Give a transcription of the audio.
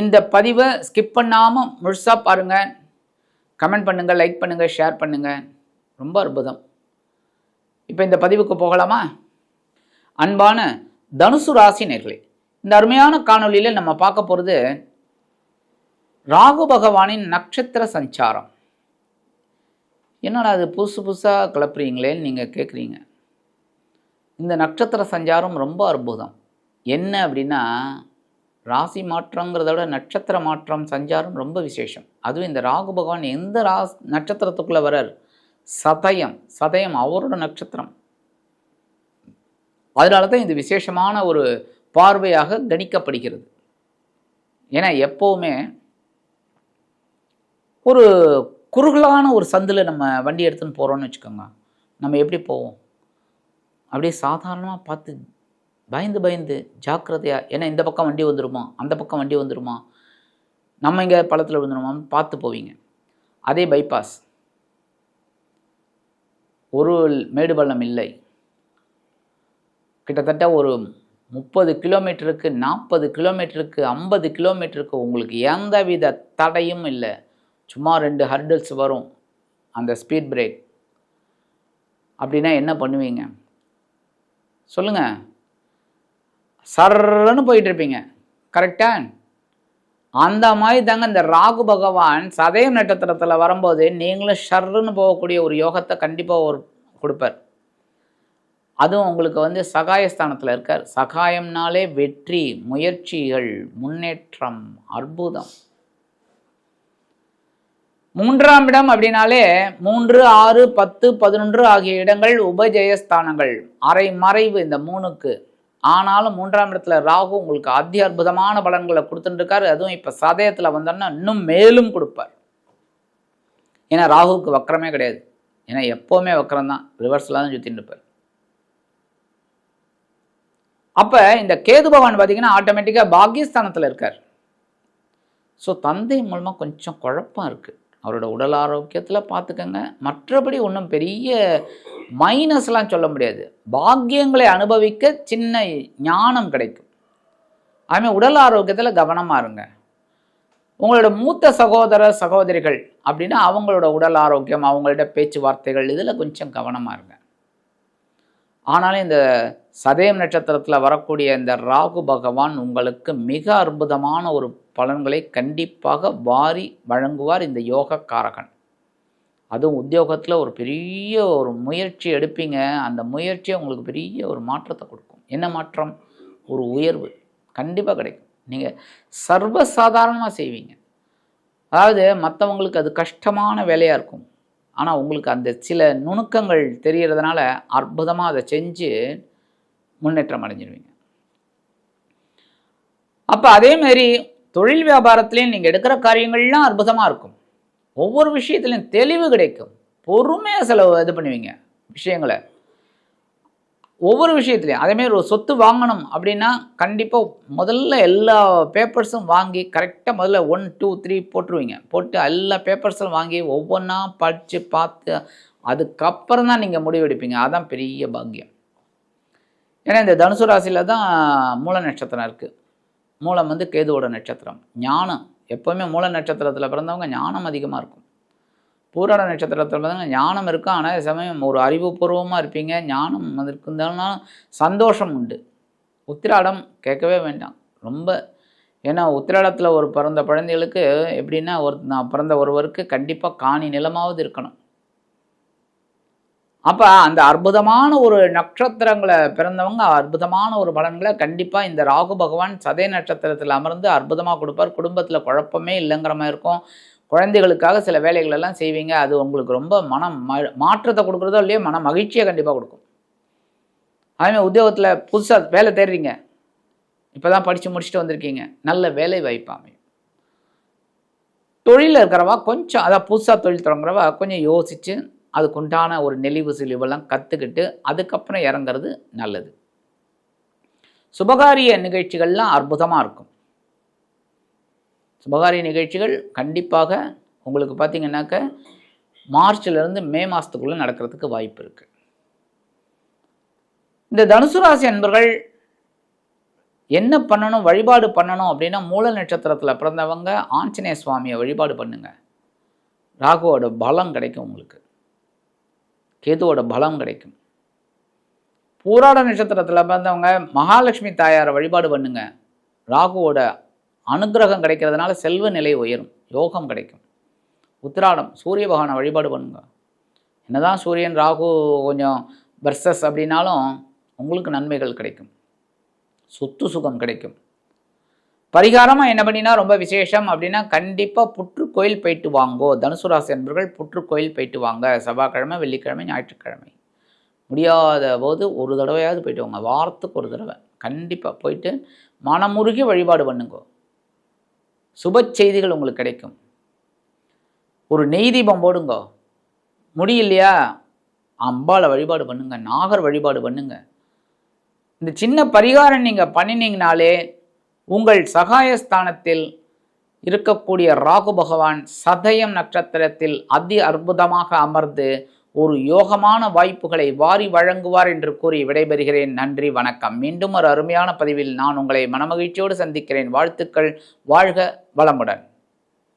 இந்த பதிவை ஸ்கிப் பண்ணாமல் முழுசாக பாருங்கள் கமெண்ட் பண்ணுங்கள் லைக் பண்ணுங்கள் ஷேர் பண்ணுங்கள் ரொம்ப அற்புதம். இப்போ இந்த பதிவுக்கு போகலாமா? அன்பான தனுசு ராசி நேர்களே இந்த அருமையான காணொலியில் நம்ம பார்க்க போகிறது ராகு பகவானின் நட்சத்திர சஞ்சாரம். என்னடா அது புதுசு புதுசாக கிளப்புறீங்களேன்னு நீங்கள் கேட்குறீங்க இந்த நட்சத்திர சஞ்சாரம் ரொம்ப அற்புதம். என்ன அப்படின்னா ராசி மாற்றங்கிறத விட நட்சத்திர மாற்றம் சஞ்சாரம் ரொம்ப விசேஷம். அதுவும் இந்த ராகு பகவான் எந்த ராஸ் நட்சத்திரத்துக்குள்ளே வரார் சதயம் சதயம் அவரோட நட்சத்திரம். அதனால தான் இது விசேஷமான ஒரு பார்வையாக கணிக்கப்படுகிறது. ஏன்னா எப்போவுமே ஒரு குறுகலான ஒரு சந்தில் நம்ம வண்டி எடுத்துன்னு போகிறோன்னு வச்சுக்கோங்க. நம்ம எப்படி போவோம்? அப்படியே சாதாரணமாக பார்த்து பயந்து பயந்து ஜாக்கிரதையாக ஏன்னா இந்த பக்கம் வண்டி வந்துடுமா அந்த பக்கம் வண்டி வந்துடுமா நம்ம இங்கே பள்ளத்தில் விழுந்துருமான்னு பார்த்து போவீங்க. அதே பைபாஸ் ஒரு மேடு பள்ளம் இல்லை. கிட்டத்தட்ட ஒரு முப்பது கிலோமீட்டருக்கு நாற்பது கிலோமீட்டருக்கு ஐம்பது கிலோமீட்டருக்கு உங்களுக்கு எந்த வித தடையும் இல்லை. சும்மா ரெண்டு ஹர்டில்ஸ் வரும் அந்த ஸ்பீட் பிரேக் அப்படின்னா என்ன பண்ணுவீங்க? சொல்லுங்கள் சர்ன்னு போயிட்டுருப்பீங்க. கரெக்டாக அந்த மாதிரி தாங்க இந்த ராகு பகவான் சதய நட்சத்திரத்தில் வரும்போது நீங்களும் ஷர்ருன்னு போகக்கூடிய ஒரு யோகத்தை கண்டிப்பாக ஒரு கொடுப்பார். அதுவும் உங்களுக்கு வந்து சகாயஸ்தானத்தில் இருக்கார். சகாயம்னாலே வெற்றி முயற்சிகள் முன்னேற்றம் அற்புதம். மூன்றாம் இடம் அப்படின்னாலே மூன்று ஆறு பத்து பதினொன்று ஆகிய இடங்கள் உபஜயஸ்தானங்கள். அரை மறைவு இந்த மூணுக்கு. ஆனாலும் மூன்றாம் இடத்துல ராகு உங்களுக்கு அதி அற்புதமான பலன்களை கொடுத்துட்டுருக்காரு. அதுவும் இப்போ சதயத்தில் வந்தோன்னா இன்னும் மேலும் கொடுப்பார். ஏன்னா ராகுவுக்கு வக்கரமே கிடையாது. ஏன்னா எப்போவுமே வக்கரம் தான் ரிவர்ஸில் தான் சுற்றிட்டு இருப்பார் அப்போ இந்த கேது பகவான் பார்த்தீங்கன்னா ஆட்டோமேட்டிக்காக பாகிஸ்தானத்தில் இருக்கார். ஸோ தந்தை மூலமாக கொஞ்சம் குழப்பம் இருக்குது அவரோட உடல் ஆரோக்கியத்தில் பார்த்துக்கங்க மற்றபடி ஒன்றும் பெரிய மைனஸ்லாம் சொல்ல முடியாது. பாக்கியங்களை அனுபவிக்க சின்ன ஞானம் கிடைக்கும். அதுமாதிரி உடல் ஆரோக்கியத்தில் கவனமாக இருங்க. உங்களோட மூத்த சகோதர சகோதரிகள் அப்படின்னா அவங்களோட உடல் ஆரோக்கியம் அவங்களோட பேச்சுவார்த்தைகள் இதில் கொஞ்சம் கவனமாக இருங்க. ஆனாலும் இந்த சதயம் நட்சத்திரத்தில் வரக்கூடிய இந்த ராகு பகவான் உங்களுக்கு மிக அற்புதமான ஒரு பலன்களை கண்டிப்பாக வாரி வழங்குவார் இந்த யோக காரகன் அதுவும் உத்தியோகத்தில் ஒரு பெரிய ஒரு முயற்சி எடுப்பீங்க. அந்த முயற்சியை உங்களுக்கு பெரிய ஒரு மாற்றத்தை கொடுக்கும். என்ன மாற்றம்? ஒரு உயர்வு. கண்டிப்பாக கிடைக்கும். நீங்கள் சர்வசாதாரணமாக செய்வீங்க. அதாவது மற்றவங்களுக்கு அது கஷ்டமான வேலையாக இருக்கும். ஆனால் உங்களுக்கு அந்த சில நுணுக்கங்கள் தெரிகிறதுனால அற்புதமாக அதை செஞ்சு முன்னேற்றம் அடைஞ்சிருவீங்க. அப்போ அதேமாரி தொழில் வியாபாரத்துலேயும் நீங்கள் எடுக்கிற காரியங்கள்லாம் அற்புதமாக இருக்கும். ஒவ்வொரு விஷயத்துலையும் தெளிவு கிடைக்கும். பொறுமையாக செலவு இது பண்ணுவீங்க விஷயங்களை. ஒவ்வொரு விஷயத்துலையும் அதேமாரி ஒரு சொத்து வாங்கணும் அப்படின்னா கண்டிப்பாக முதல்ல எல்லா பேப்பர்ஸும் வாங்கி கரெக்டாக முதல்ல ஒன் டூ த்ரீ போட்டுருவீங்க. போட்டு எல்லா பேப்பர்ஸும் வாங்கி ஒவ்வொன்றா படித்து பார்த்து அதுக்கப்புறம் தான் நீங்கள் முடிவெடுப்பீங்க அதுதான் பெரிய பாக்கியம். ஏன்னா இந்த தனுசு ராசியில் தான் மூல நட்சத்திரம் இருக்குது மூலம் வந்து கேதுவோட நட்சத்திரம். ஞானம். எப்போவுமே மூல நட்சத்திரத்தில் பிறந்தவங்க ஞானம் அதிகமாக இருக்கும். பூராட நட்சத்திரத்தில் பிறந்தவங்க ஞானம் இருக்கும் ஆனால் சமயம் ஒரு அறிவுபூர்வமாக இருப்பீங்க ஞானம் அது இருந்தாலும் சந்தோஷம் உண்டு. உத்திராடம் கேட்கவே வேண்டாம். ரொம்ப ஏன்னா உத்திராடத்தில் ஒரு பிறந்த குழந்தைகளுக்கு எப்படின்னா ஒரு நான் பிறந்த ஒருவருக்கு கண்டிப்பாக காணி நிலமாவது இருக்கணும். அப்போ அந்த அற்புதமான ஒரு நட்சத்திரங்களை பிறந்தவங்க அற்புதமான ஒரு பலன்களை கண்டிப்பாக இந்த ராகு பகவான் சதய நட்சத்திரத்தில் அமர்ந்து அற்புதமாக கொடுப்பார். குடும்பத்தில் குழப்பமே இல்லைங்கிற மாதிரி இருக்கும். குழந்தைகளுக்காக சில வேலைகள் எல்லாம் செய்வீங்க. அது உங்களுக்கு ரொம்ப மனம் ம மாற்றத்தை கொடுக்குறதோ இல்லையோ மன மகிழ்ச்சியை கண்டிப்பாக கொடுக்கும். அதேமாதிரி உத்தியோகத்தில் புதுசாக வேலை தேடுறீங்க. இப்போ தான் படித்து முடிச்சுட்டு வந்திருக்கீங்க. நல்ல வேலை வாய்ப்பு அமையும். தொழிலில் இருக்கிறவா கொஞ்சம் அதான் புதுசாக தொழில் தொடங்குறவா கொஞ்சம் யோசித்து அதுக்குண்டான ஒரு நெளிவு சிலிவெல்லாம் கற்றுக்கிட்டு அதுக்கப்புறம் இறங்குறது நல்லது. சுபகாரிய நிகழ்ச்சிகள்லாம் அற்புதமாக இருக்கும். சுபகாரிய நிகழ்ச்சிகள் கண்டிப்பாக உங்களுக்கு பார்த்தீங்கன்னாக்க மார்ச்லேருந்து மே மாதத்துக்குள்ளே நடக்கிறதுக்கு வாய்ப்பு இருக்குது இந்த தனுசு ராசி அன்பர்கள் என்ன பண்ணணும் வழிபாடு பண்ணணும் அப்படின்னா மூல நட்சத்திரத்தில் பிறந்தவங்க ஆஞ்சநேய சுவாமியை வழிபாடு பண்ணுங்கள் ராகுவோட பலம் கிடைக்கும் உங்களுக்கு. கேதுவோட பலம் கிடைக்கும். பூராட நட்சத்திரத்தில் பிறந்தவங்க மகாலட்சுமி தாயாரை வழிபாடு பண்ணுங்க. ராகுவோட அனுகிரகம் கிடைக்கிறதுனால செல்வ நிலை உயரும் யோகம் கிடைக்கும். உத்திராடம் சூரிய பகவானை வழிபாடு பண்ணுங்க. என்னதான் சூரியன் ராகு கொஞ்சம் பர்சஸ் அப்படின்னாலும் உங்களுக்கு நன்மைகள் கிடைக்கும். சொத்து சுகம் கிடைக்கும். பரிகாரமாக என்ன பண்ணினா ரொம்ப விசேஷம் அப்படின்னா கண்டிப்பாக புற்றுக்கோயில் போயிட்டு வாங்கோ. தனுசு ராசி என்பவர்கள் புற்றுக்கோயில் போயிட்டு வாங்க. செவ்வாய்க்கிழமை வெள்ளிக்கிழமை ஞாயிற்றுக்கிழமை. முடியாத போது ஒரு தடவையாவது போயிட்டு வாங்க. வாரத்துக்கு ஒரு தடவை. கண்டிப்பாக போயிட்டு மனமுருகி வழிபாடு பண்ணுங்க. சுப செய்திகள் உங்களுக்கு கிடைக்கும். ஒரு நெய் தீபம் போடுங்க. முடியலையா? அம்பாளை வழிபாடு பண்ணுங்க. நாகர் வழிபாடு பண்ணுங்க. இந்த சின்ன பரிகாரம் நீங்கள் பண்ணினீங்கனாலே உங்கள் சகாயஸ்தானத்தில் இருக்கக்கூடிய ராகு பகவான் சதயம் நட்சத்திரத்தில் அதி அற்புதமாக அமர்ந்து ஒரு யோகமான வாய்ப்புகளை வாரி வழங்குவார் என்று கூறி விடைபெறுகிறேன். நன்றி வணக்கம். மீண்டும் ஒரு அருமையான பதிவில் நான் உங்களை மனமகிழ்ச்சியோடு சந்திக்கிறேன். வாழ்த்துக்கள். வாழ்க வளமுடன்.